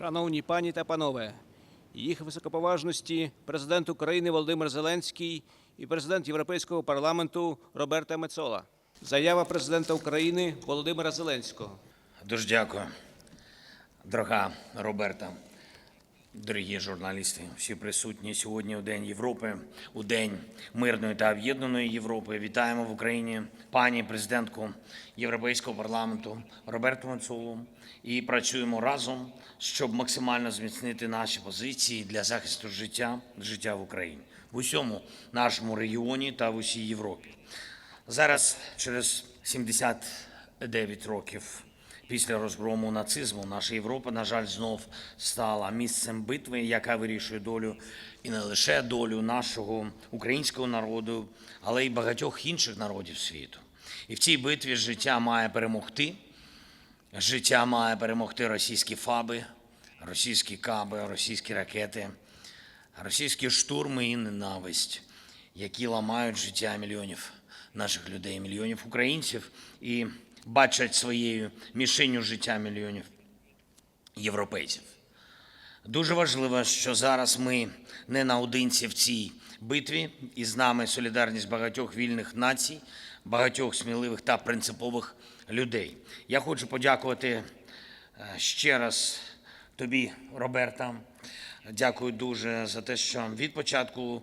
Шановні пані та панове, їх високоповажності президент України Володимир Зеленський і президент Європейського парламенту Роберта Мецола. Заява президента України Володимира Зеленського. Дуже дякую, дорога Роберта, дорогі журналісти, всі присутні сьогодні у День Європи, у День мирної та об'єднаної Європи. Вітаємо в Україні пані президентку Європейського парламенту Роберту Мецолу і працюємо разом, щоб максимально зміцнити наші позиції для захисту життя, життя в Україні в усьому нашому регіоні та в усій Європі. Зараз, через 79 років після розгрому нацизму, наша Європа, на жаль, знов стала місцем битви, яка вирішує долю і не лише долю нашого українського народу, але й багатьох інших народів світу. І в цій битві життя має перемогти. Життя має перемогти російські фаби, російські каби, російські ракети, російські штурми і ненависть, які ламають життя мільйонів наших людей, мільйонів українців і бачать своєю мішенню життя мільйонів європейців. Дуже важливо, що зараз ми не наодинці в цій битві, і з нами солідарність багатьох вільних націй, багатьох сміливих та принципових людей. Я хочу подякувати е, ще раз тобі, Роберта. Дякую дуже за те, що від початку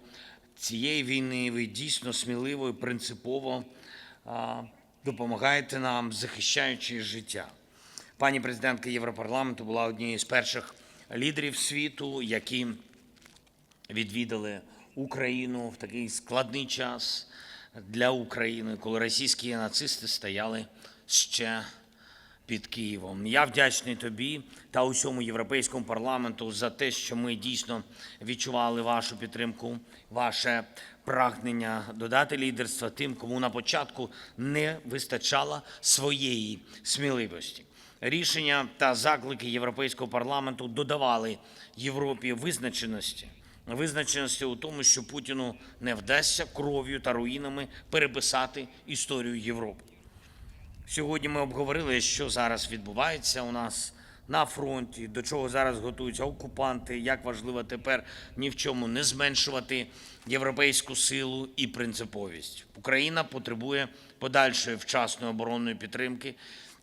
цієї війни ви дійсно сміливо і принципово допомагаєте нам, захищаючи життя. Пані президентка Європарламенту була однією з перших лідерів світу, які відвідали Україну в такий складний час для України, коли російські нацисти стояли ще під Києвом. Я вдячний тобі та усьому європейському парламенту за те, що ми дійсно відчували вашу підтримку, ваше прагнення додати лідерства тим, кому на початку не вистачало своєї сміливості. Рішення та заклики Європейського парламенту додавали Європі визначеності. Визначеності у тому, що Путіну не вдасться кров'ю та руїнами переписати історію Європи. Сьогодні ми обговорили, що зараз відбувається у нас на фронті, до чого зараз готуються окупанти, як важливо тепер ні в чому не зменшувати європейську силу і принциповість. Україна потребує подальшої вчасної оборонної підтримки,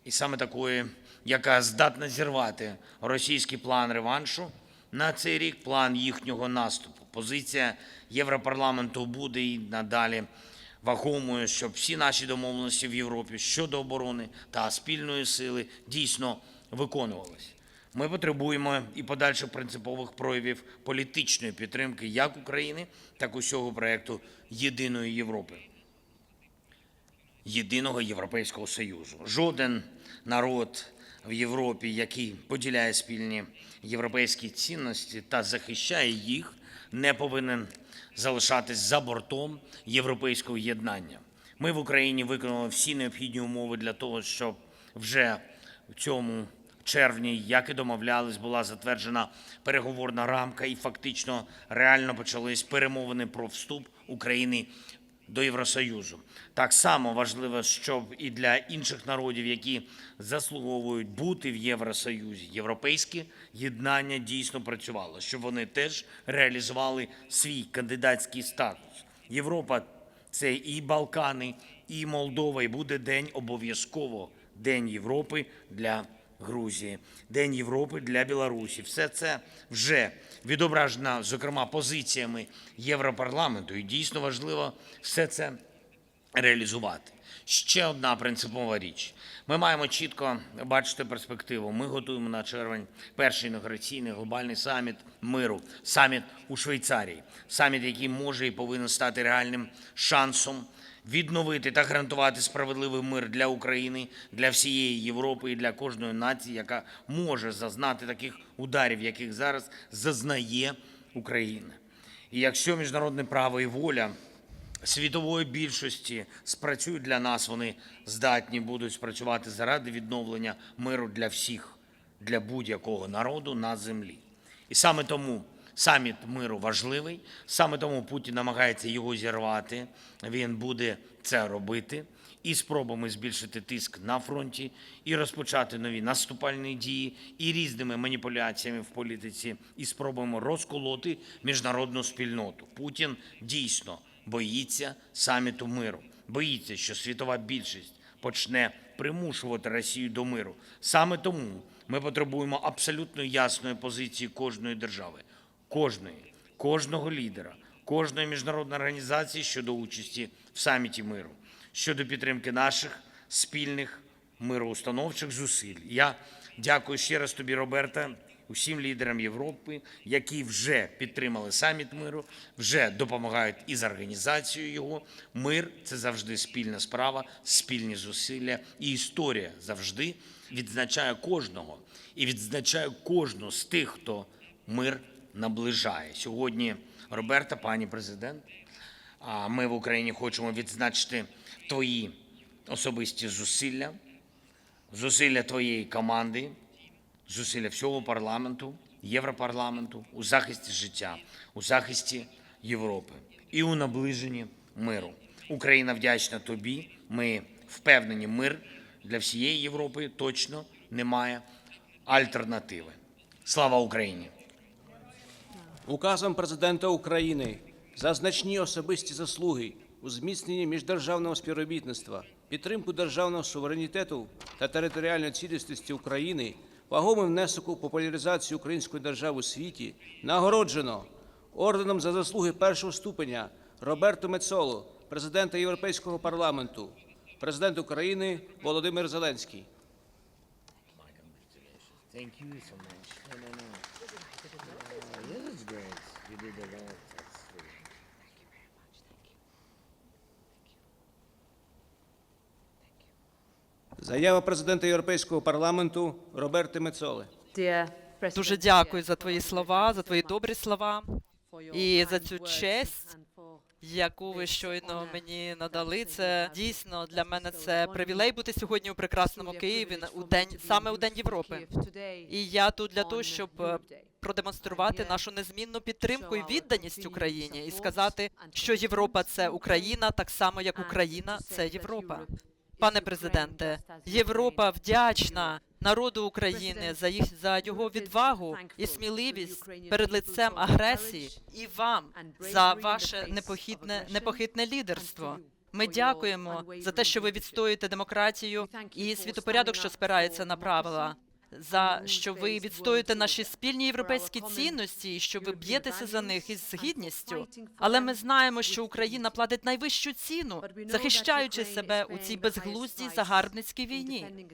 і саме такої, яка здатна зірвати російський план реваншу на цей рік, план їхнього наступу. Позиція Європарламенту буде і надалі вагомою, щоб всі наші домовленості в Європі щодо оборони та спільної сили дійсно виконувалися. Ми потребуємо і подальших принципових проявів політичної підтримки як України, так і усього проєкту Єдиної Європи, єдиного Європейського Союзу. Жоден народ в Європі, який поділяє спільні європейські цінності та захищає їх, не повинен залишатись за бортом європейського єднання. Ми в Україні виконали всі необхідні умови для того, щоб вже в цьому червні, як і домовлялись, була затверджена переговорна рамка, і фактично реально почались перемовини про вступ України до Євросоюзу. Так само важливо, щоб і для інших народів, які заслуговують бути в Євросоюзі, європейське єднання дійсно працювало, щоб вони теж реалізували свій кандидатський статус. Європа це і Балкани, і Молдова, і буде день обов'язково День Європи для Грузії, День Європи для Білорусі. Все це вже відображено, зокрема, позиціями Європарламенту. І дійсно важливо все це реалізувати. Ще одна принципова річ. Ми маємо чітко бачити перспективу. Ми готуємо на червень перший інаугураційний глобальний саміт миру, саміт у Швейцарії, саміт, який може і повинен стати реальним шансом відновити та гарантувати справедливий мир для України, для всієї Європи і для кожної нації, яка може зазнати таких ударів, яких зараз зазнає Україна. І якщо міжнародне право і воля світової більшості спрацюють для нас, вони здатні будуть спрацювати заради відновлення миру для всіх, для будь-якого народу на землі. І саме тому саміт миру важливий, саме тому Путін намагається його зірвати. Він буде це робити. і спробами збільшити тиск на фронті, і розпочати нові наступальні дії, і різними маніпуляціями в політиці, і спробами розколоти міжнародну спільноту. Путін дійсно боїться саміту миру, боїться, що світова більшість почне примушувати Росію до миру. Саме тому ми потребуємо абсолютно ясної позиції кожної держави, кожної, кожного лідера, кожної міжнародної організації щодо участі в саміті миру, щодо підтримки наших спільних мироустановчих зусиль. Я дякую ще раз тобі, Роберта, усім лідерам Європи, які вже підтримали саміт миру, вже допомагають із організацією його. Мир це завжди спільна справа, спільні зусилля, і історія завжди відзначає кожного і відзначає кожну з тих, хто мир наближає. Сьогодні, Роберта, пані президент, а ми в Україні хочемо відзначити твої особисті зусилля, зусилля твоєї команди, зусилля всього парламенту, Європарламенту у захисті життя, у захисті Європи і у наближенні миру. Україна вдячна тобі. Ми впевнені, мир для всієї Європи точно немає альтернативи. Слава Україні! Указом президента України за значні особисті заслуги у зміцненні міждержавного співробітництва, підтримку державного суверенітету та територіальної цілісності України, вагомий внесок у популяризацію української держави у світі нагороджено орденом за заслуги першого ступеня Роберту Мецолу, президента Європейського парламенту, президент України Володимир Зеленський. Заява президента Європейського парламенту Роберти Мецоли. Дуже дякую за твої слова, за твої добрі слова, і за цю честь, яку ви щойно мені надали. Це дійсно для мене це привілей бути сьогодні у прекрасному Києві у день саме у день Європи. І я тут для того, щоб е, продемонструвати нашу незмінну підтримку і відданість Україні, і сказати, що Європа це Україна, так само як Україна це Європа. Пане президенте, Європа вдячна народу України за їх за його відвагу і сміливість перед лицем агресії, і вам за ваше непохитне непохитне лідерство. Ми дякуємо за те, що ви відстоюєте демократію і світопорядок, що спирається на правила. За що ви відстоюєте наші спільні європейські цінності, і що ви б'єтеся за них із гідністю. Але ми знаємо, що Україна платить найвищу ціну, захищаючи себе у цій безглуздій загарбницькій війні.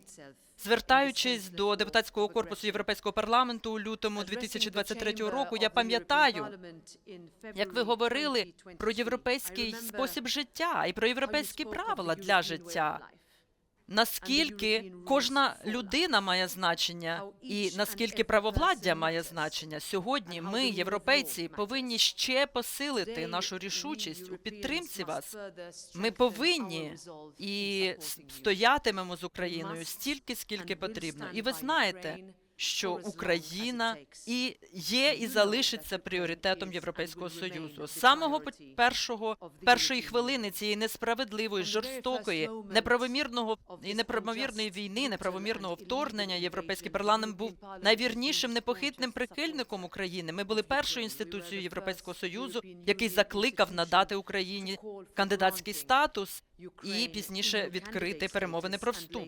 Звертаючись до депутатського корпусу Європейського парламенту у лютому 2023 року, я пам'ятаю, як ви говорили про європейський спосіб життя і про європейські правила для життя. Наскільки кожна людина має значення, і наскільки правовладдя має значення сьогодні, ми, європейці, повинні ще посилити нашу рішучість у підтримці вас. Ми повинні і стоятимемо з Україною стільки, скільки потрібно. І ви знаєте, що Україна і є і залишиться пріоритетом Європейського союзу. з самого першого першої хвилини цієї несправедливої, жорстокої, неправомірного і неправомірної війни, неправомірного вторгнення. Європейський парламент був найвірнішим непохитним прихильником України. Ми були першою інституцією Європейського союзу, який закликав надати Україні кандидатський статус і пізніше відкрити перемовини про вступ.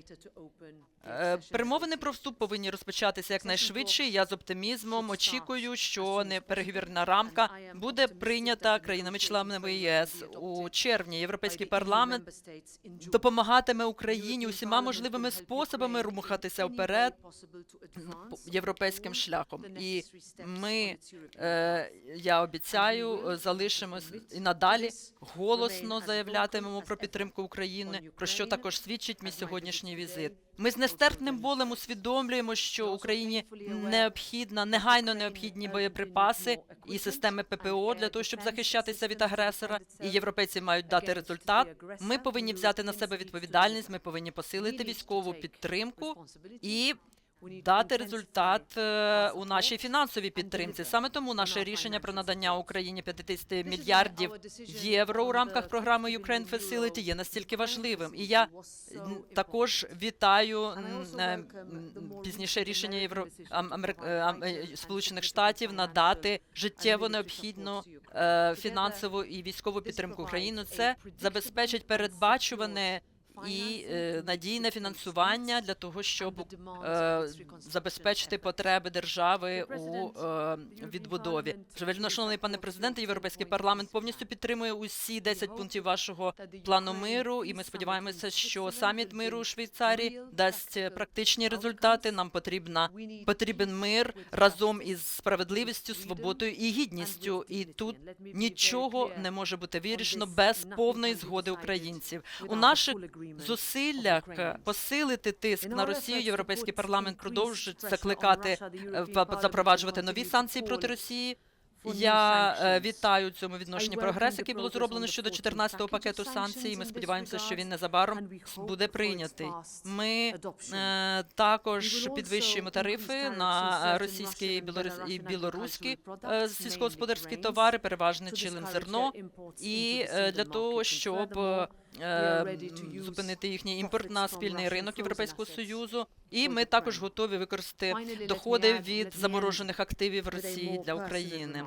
Е, Перемовини про вступ повинні розпочатися якнайшвидше. Я з оптимізмом очікую, що непереговірна рамка буде прийнята країнами-членами єС у червні. Європейський парламент допомагатиме Україні усіма можливими способами рухатися вперед європейським шляхом. І ми, е, я обіцяю, залишимось і надалі голосно заявлятимемо про підтримку України, про що також свідчить мій сьогоднішній візит. Ми з нестерпним болем усвідомлюємо, що Україні необхідна, негайно необхідні боєприпаси і системи ППО для того, щоб захищатися від агресора. І європейці мають дати результат. Ми повинні взяти на себе відповідальність. Ми повинні посилити військову підтримку і дати результат е, у нашій фінансовій підтримці. Саме тому наше рішення про надання Україні 50 мільярдів євро у рамках програми Ukraine Facility є настільки важливим. І я також вітаю пізніше рішення Євро Сполучених Штатів надати життєво необхідну е, фінансову і військову підтримку України. Це забезпечить передбачуване і е, надійне фінансування для того, щоб е, забезпечити потреби держави у е, відбудові. Вельмишановний пане президенте, європейський парламент повністю підтримує усі 10 пунктів вашого плану миру, і ми сподіваємося, що саміт миру у Швейцарії дасть практичні результати. Нам потрібна потрібен мир разом із справедливістю, свободою і гідністю. І тут нічого не може бути вирішено без повної згоди українців. У наших зусиллях посилити тиск на Росію. Європейський парламент продовжить закликати е, запроваджувати нові санкції проти Росії. Я е, вітаю цьому відношенні прогрес, який було зроблено щодо 14-го пакету санкцій. Ми сподіваємося, що він незабаром буде прийнятий. Ми е, також підвищуємо тарифи на російські і білорус- і білоруські е, сільськогосподарські товари, переважне чилим зерно, і е, для того, щоб зупинити їхній імпорт на спільний ринок Європейського союзу. І ми також готові використати доходи від заморожених активів Росії для України.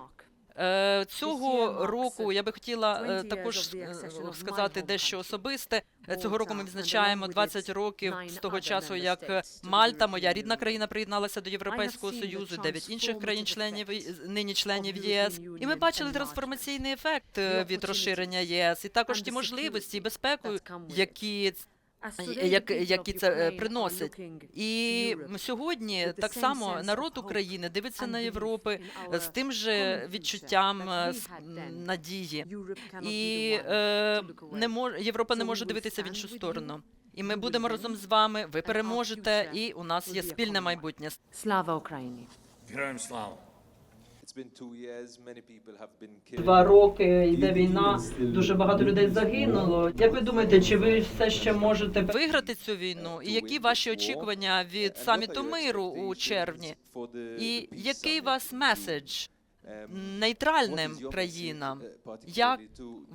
Е, Цього року я би хотіла е, також е, сказати дещо особисте. Цього року ми відзначаємо 20 років з того часу, як Мальта, моя рідна країна, приєдналася до Європейського союзу, дев'ять інших країн-членів нині членів єС. І ми бачили трансформаційний ефект від розширення єС, і також ті можливості і безпеку, які як, які це е, приносить. І сьогодні так само народ України дивиться на Європи з тим же відчуттям е, надії. І е, не мож, Європа не може дивитися в іншу сторону. І ми будемо разом з вами. Ви переможете, і у нас є спільне майбутнє. Слава Україні! Героям слава! Два роки йде війна. Дуже багато людей загинуло. Як ви думаєте, чи ви все ще можете виграти цю війну? І які ваші очікування від саміту миру у червні? І який вас меседж Um, нейтральним what is your країнам? message, uh, Як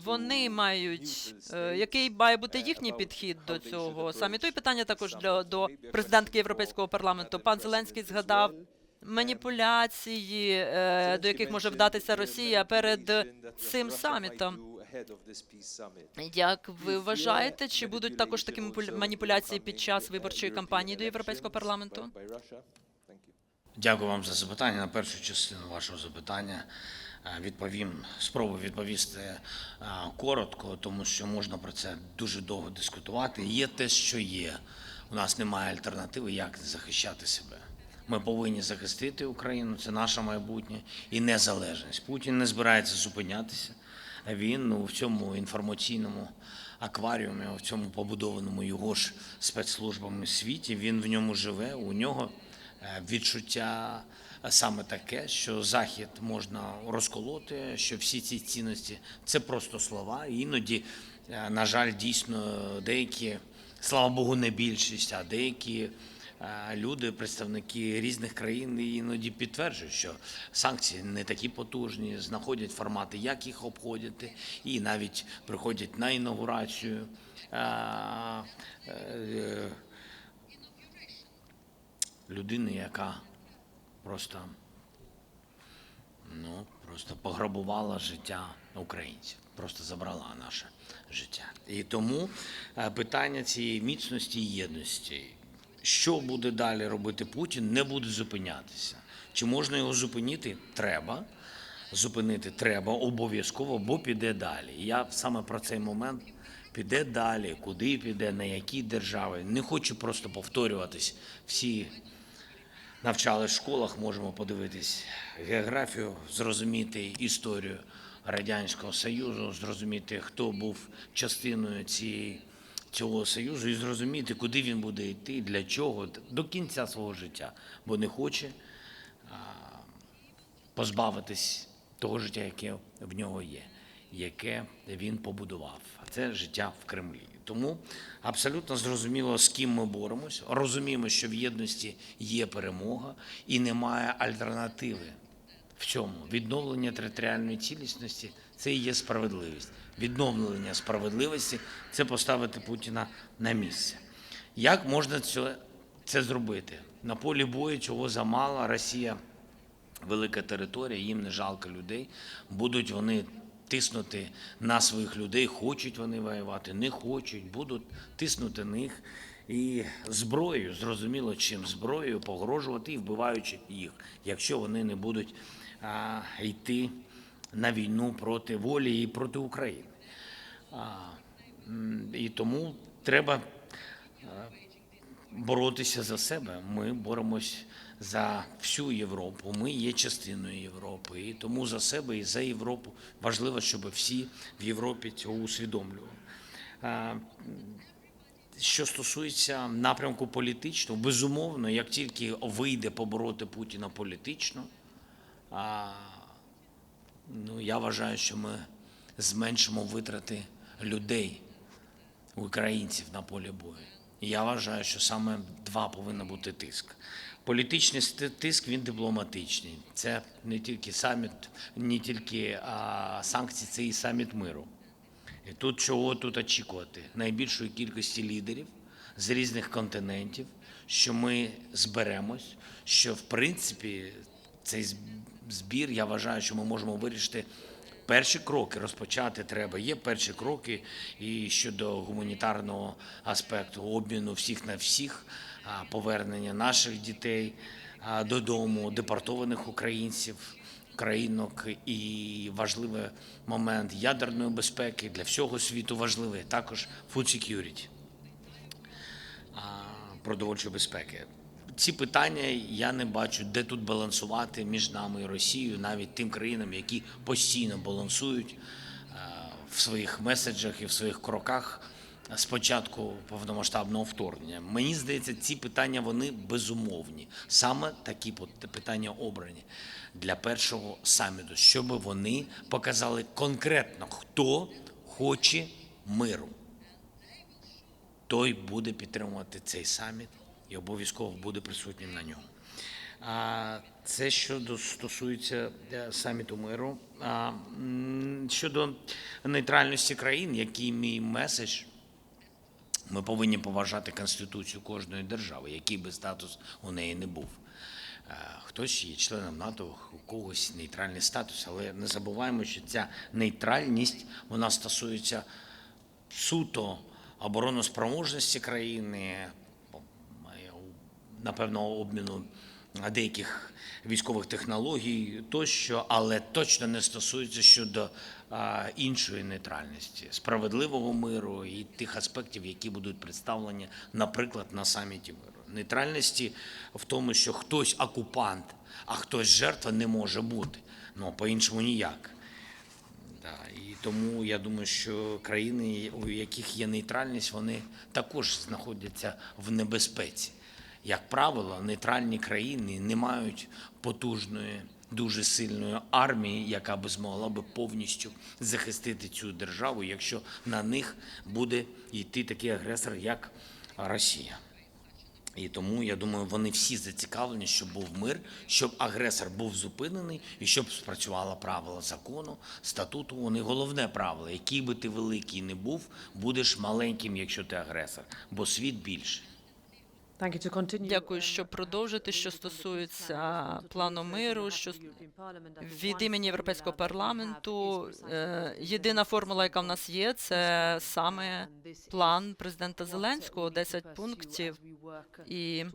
вони мають neutral е, який має бути uh, їхній підхід до цього саміту? І питання також для до президентки Європейського парламенту. uh, Пан Зеленський згадав. Маніпуляції, е, до яких може вдатися Росія перед цим самітом. Як ви вважаєте, чи будуть також такі маніпуля- маніпуляції під час виборчої кампанії до Європейського парламенту? Дякую вам за запитання. На першу частину вашого запитання е, відповім, спробую відповісти е, коротко, тому що можна про це дуже довго дискутувати. Є те, що є. У нас немає альтернативи, як захищати себе. Ми повинні захистити Україну, це наше майбутнє і незалежність. Путін не збирається зупинятися. Він ну, в цьому інформаційному акваріумі, в цьому побудованому його ж спецслужбами світі, він в ньому живе, у нього е, відчуття саме таке, що Захід можна розколоти, що всі ці цінності це просто слова. Іноді, е, на жаль, дійсно деякі, слава Богу, не більшість, а деякі е, люди, представники різних країн, іноді підтверджують, що санкції не такі потужні, знаходять формати, як їх обходити, і навіть приходять на інаугурацію. е, е, людини, яка просто, ну, просто пограбувала життя українців, просто забрала наше життя. І тому е, питання цієї міцності і єдності, що буде далі робити Путін, не буде зупинятися. Чи можна його зупинити? Треба. Зупинити треба обов'язково, бо піде далі. Я саме про цей момент піде далі, куди піде, на які держави. Не хочу просто повторюватись. Всі навчали в школах, можемо подивитись географію, зрозуміти історію Радянського Союзу, зрозуміти, хто був частиною цієї, цього союзу, і зрозуміти, куди він буде йти, для чого до кінця свого життя, бо не хоче позбавитись того життя, яке в нього є, яке він побудував. А це життя в Кремлі. Тому абсолютно зрозуміло, з ким ми боремось. Розуміємо, що в єдності є перемога і немає альтернативи в цьому. Відновлення територіальної цілісності це і є справедливість. Відновлення справедливості це поставити Путіна на місце. Як можна це, це зробити? На полі бою цього замало. Росія велика територія, їм не жалко людей. Будуть вони тиснути на своїх людей, хочуть вони воювати, не хочуть, будуть тиснути них і зброєю, зрозуміло, чим зброєю погрожувати і вбиваючи їх, якщо вони не будуть йти на війну проти волі і проти України. І тому треба боротися за себе. Ми боремось за всю Європу. Ми є частиною Європи. І тому за себе і за Європу важливо, щоб всі в Європі цього усвідомлювали. Що стосується напрямку політичного, безумовно, як тільки вийде побороти Путіна політично, а, ну, я вважаю, що ми зменшимо витрати людей українців на полі бою. Я вважаю, що саме два повинен бути тиск. Політичний тиск він дипломатичний. Це не тільки саміт, не тільки а, санкції, це і саміт миру. І тут чого тут очікувати? Найбільшої кількості лідерів з різних континентів, що ми зберемось, що в принципі цей збір, я вважаю, що ми можемо вирішити перші кроки розпочати треба. Є перші кроки і щодо гуманітарного аспекту обміну всіх на всіх, повернення наших дітей додому, депортованих українців. Країнок і важливий момент ядерної безпеки для всього світу важливий також food security, продовольчої безпеки. Ці питання я не бачу, де тут балансувати між нами і Росією, навіть тим країнам, які постійно балансують е, в своїх меседжах і в своїх кроках з початку повномасштабного вторгнення. Мені здається, ці питання вони безумовні. Саме такі питання обрані для першого саміту, щоб вони показали конкретно, хто хоче миру той буде підтримувати цей саміт і обов'язково буде присутнім на ньому. А це щодо стосується е, саміту миру. А щодо нейтральності країн, який мій меседж, ми повинні поважати конституцію кожної держави, який би статус у неї не був. Е, Хтось є членом НАТО, у когось нейтральний статус, але не забуваємо, що ця нейтральність вона стосується суто обороноспроможності країни, напевно, обміну деяких військових технологій тощо, але точно не стосується щодо іншої нейтральності, справедливого миру і тих аспектів, які будуть представлені, наприклад, на саміті миру. Нейтральності в тому, що хтось окупант, а хтось жертва не може бути. Ну по-іншому ніяк. Да, і тому я думаю, що країни, у яких є нейтральність, вони також знаходяться в небезпеці. Як правило, нейтральні країни не мають потужної, дуже сильної армії, яка би змогла би повністю захистити цю державу, якщо на них буде йти такий агресор, як Росія. І тому я думаю, вони всі зацікавлені, щоб був мир, щоб агресор був зупинений і щоб спрацювало правила закону, статуту. Вони головне правило, який би ти великий не був, будеш маленьким, якщо ти агресор, бо світ більший. Thank you to continue. Дякую, що продовжити, що стосується плану миру, що від імені Європейського парламенту. е, Єдина формула, яка в нас є, це саме план президента Зеленського, 10 пунктів. І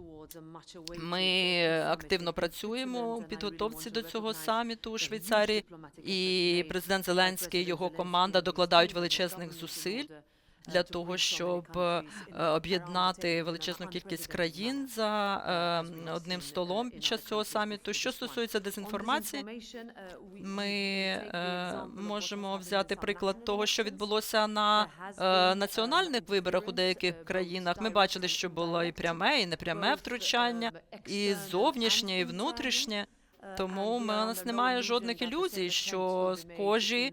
ми активно працюємо у підготовці до цього саміту у Швейцарії. І президент Зеленський і його команда докладають величезних зусиль для того, щоб е, об'єднати величезну кількість країн за е, одним столом під час цього саміту. Що стосується дезінформації, ми е, можемо взяти приклад того, що відбулося на національних виборах у деяких країнах. Ми бачили, що було і пряме, і непряме втручання, і зовнішнє, і внутрішнє. Тому у нас немає жодних ілюзій, що схожі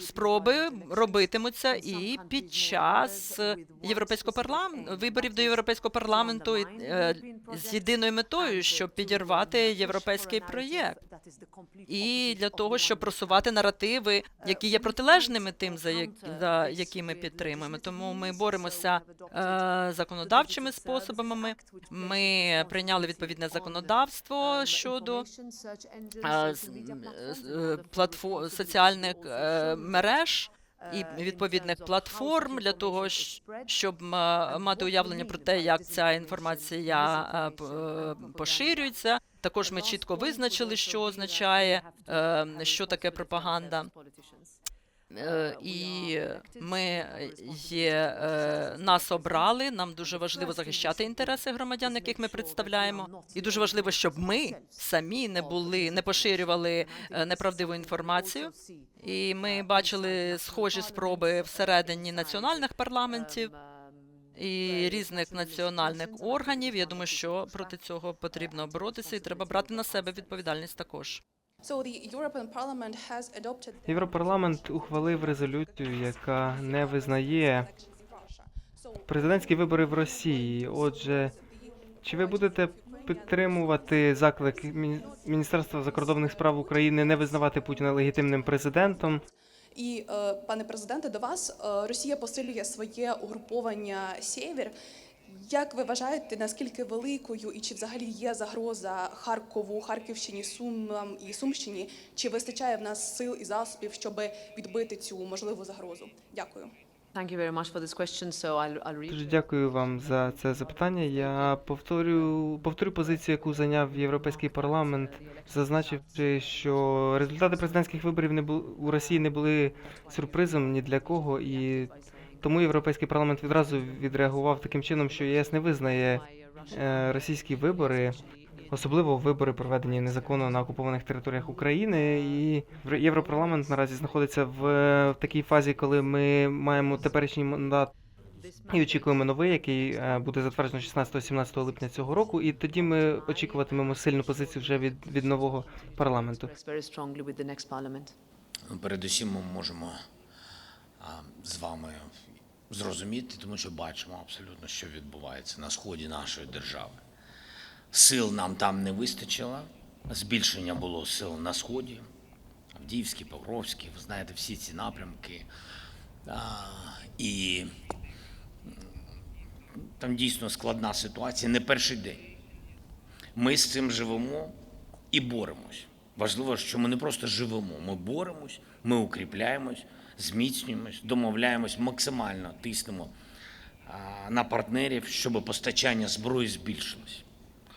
спроби робитимуться і під час європейського парламенту виборів до європейського парламенту е, з єдиною метою, щоб підірвати європейський проєкт. І для того, щоб просувати наративи, які є протилежними тим, за, які ми підтримуємо. Тому ми боремося е, законодавчими способами. Ми прийняли відповідне законодавство щодо е, з- з- платфо- соціальних е, мереж. І відповідних платформ для того, щоб мати уявлення про те, як ця інформація поширюється. Також ми чітко визначили, що означає, е, що таке пропаганда. Е, І ми є е, нас обрали. Нам дуже важливо захищати інтереси громадян, яких ми представляємо, і дуже важливо, щоб ми самі не були, не поширювали е, неправдиву інформацію. І ми бачили схожі спроби всередині національних парламентів і різних національних органів. Я думаю, що проти цього потрібно боротися, і треба брати на себе відповідальність також. Європарламент ухвалив резолюцію, яка не визнає президентські вибори в Росії. Отже, чи ви будете підтримувати заклик Міні- Міністерства закордонних справ України не визнавати Путіна легітимним президентом? І е, пане президенте, до вас е, Росія посилює своє угруповання Сєвєр. Як ви вважаєте, наскільки великою і чи взагалі є загроза Харкову, Харківщині, Сумам і Сумщині? Чи вистачає в нас сил і засобів, щоб відбити цю можливу загрозу? Дякую. Thank you very much for this question. So I'll, I'll read. Дуже дякую вам за це запитання. Я повторю повторю позицію, яку зайняв Європейський парламент, зазначивши, що результати президентських виборів не бу... у Росії не були сюрпризом ні для кого, і тому Європейський парламент відразу відреагував таким чином, що єС не визнає е, російські вибори, особливо вибори, проведені незаконно на окупованих територіях України. І Євро- Європарламент наразі знаходиться в, в такій фазі, коли ми маємо теперішній мандат і очікуємо новий, який е, буде затверджено 16-17 липня цього року. І тоді ми очікуватимемо сильну позицію вже від, від нового парламенту. Передусім ми можемо з вами зрозуміти, тому що бачимо абсолютно, що відбувається на сході нашої держави. Сил нам там не вистачило. Збільшення було сил на сході. Авдіївський, Покровський, ви знаєте, всі ці напрямки. І там дійсно складна ситуація, не перший день. Ми з цим живемо і боремось. Важливо, що ми не просто живемо, ми боремось, ми укріпляємось, зміцнюємось, домовляємось, максимально тиснемо на партнерів, щоб постачання зброї збільшилось.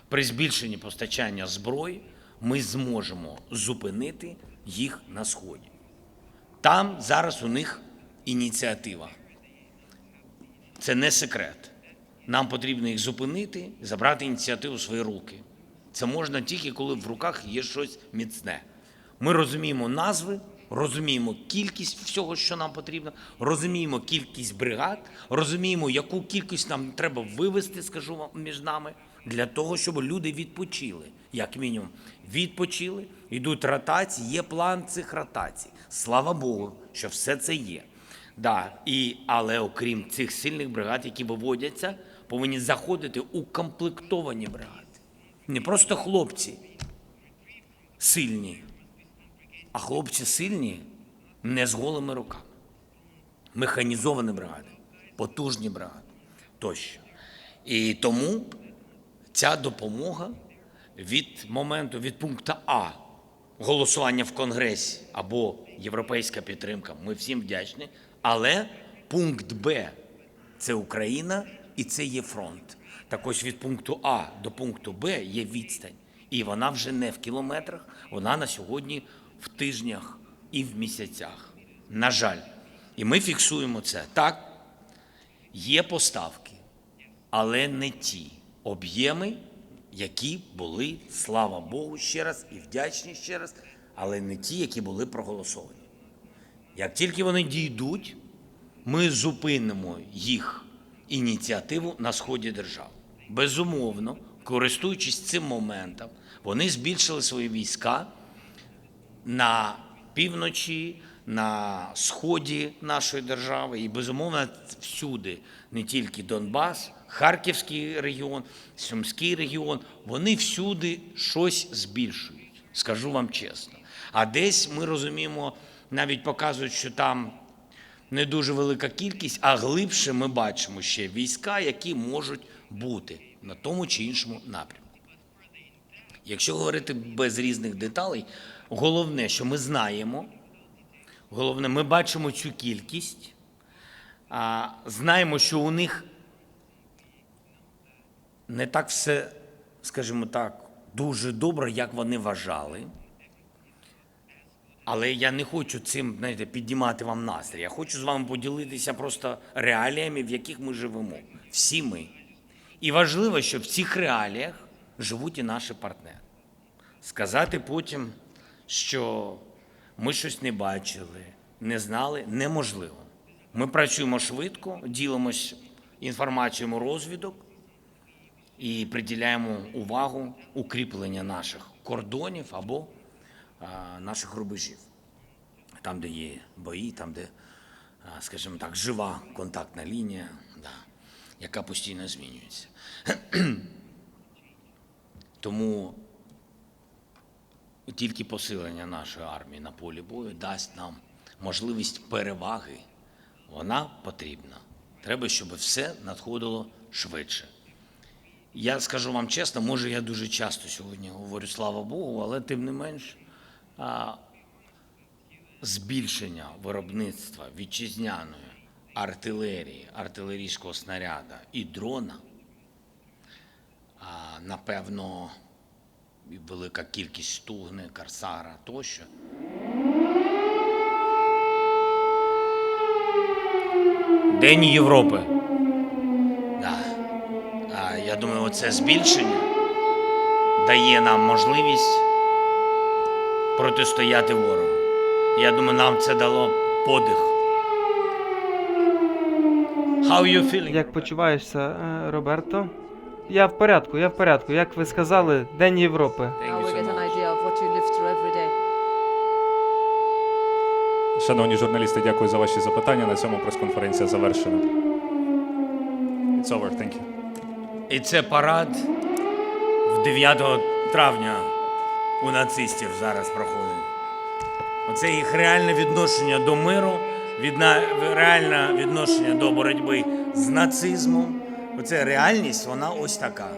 При збільшенні постачання зброї ми зможемо зупинити їх на сході. Там зараз у них ініціатива. Це не секрет. Нам потрібно їх зупинити, забрати ініціативу в свої руки. Це можна тільки коли в руках є щось міцне. Ми розуміємо назви, розуміємо кількість всього, що нам потрібно, розуміємо кількість бригад, розуміємо, яку кількість нам треба вивести, скажу вам між нами, для того, щоб люди відпочили, як мінімум. Відпочили, йдуть ротації, є план цих ротацій. Слава Богу, що все це є. Да, і, але окрім цих сильних бригад, які виводяться, повинні заходити укомплектовані бригади. Не просто хлопці сильні, а хлопці сильні не з голими руками. Механізовані бригади, потужні бригади тощо. І тому ця допомога від моменту, від пункту А голосування в Конгресі або європейська підтримка, ми всім вдячні. Але пункт Б це Україна і це є фронт. Так ось від пункту А до пункту Б є відстань. І вона вже не в кілометрах, вона на сьогодні в тижнях і в місяцях. На жаль. І ми фіксуємо це. Так, є поставки, але не ті об'єми, які були, слава Богу, ще раз і вдячні ще раз, але не ті, які були проголосовані. Як тільки вони дійдуть, ми зупинимо їх ініціативу на сході держави. Безумовно, користуючись цим моментом, Вони збільшили свої війська на півночі, на сході нашої держави і, безумовно, всюди, не тільки Донбас, Харківський регіон, Сумський регіон, вони всюди щось збільшують, скажу вам чесно. А десь ми розуміємо, навіть показують, що там не дуже велика кількість, а глибше ми бачимо ще війська, які можуть бути на тому чи іншому напрямку. Якщо говорити без різних деталей, головне, що ми знаємо, головне, ми бачимо цю кількість, знаємо, що у них не так все, скажімо так, дуже добре, як вони вважали. Але я не хочу цим знаєте, піднімати вам настрій. Я хочу з вами поділитися просто реаліями, в яких ми живемо. Всі ми. І важливо, що в цих реаліях живуть і наші партнери. Сказати потім, що ми щось не бачили, не знали, неможливо. Ми працюємо швидко, ділимось інформацією розвідок і приділяємо увагу укріплення наших кордонів або наших рубежів. Там, де є бої, там, де, скажімо так, жива контактна лінія, да, яка постійно змінюється. Тому тільки посилення нашої армії на полі бою дасть нам можливість переваги. Вона потрібна. Треба, щоб все надходило швидше. Я скажу вам чесно, може, я дуже часто сьогодні говорю слава Богу, але тим не менш, а, збільшення виробництва вітчизняної артилерії, артилерійського снаряда і дрона, а, напевно, велика кількість стугни, карсара тощо. День Європи. Да. А, я думаю, оце збільшення дає нам можливість протистояти ворогу. Я думаю, нам це дало подих. How you feeling? Як почуваєшся, е, Роберто? Я в порядку, я в порядку. Як ви сказали, День Європи. Шановні журналісти, дякую за ваші запитання. На цьому прес-конференція завершена. It's over. Thank you. І це парад в 9 травня у нацистів зараз проходить. Оце їх реальне відношення до миру, відна... реальне відношення до боротьби з нацизмом. Оце реальність, вона ось така.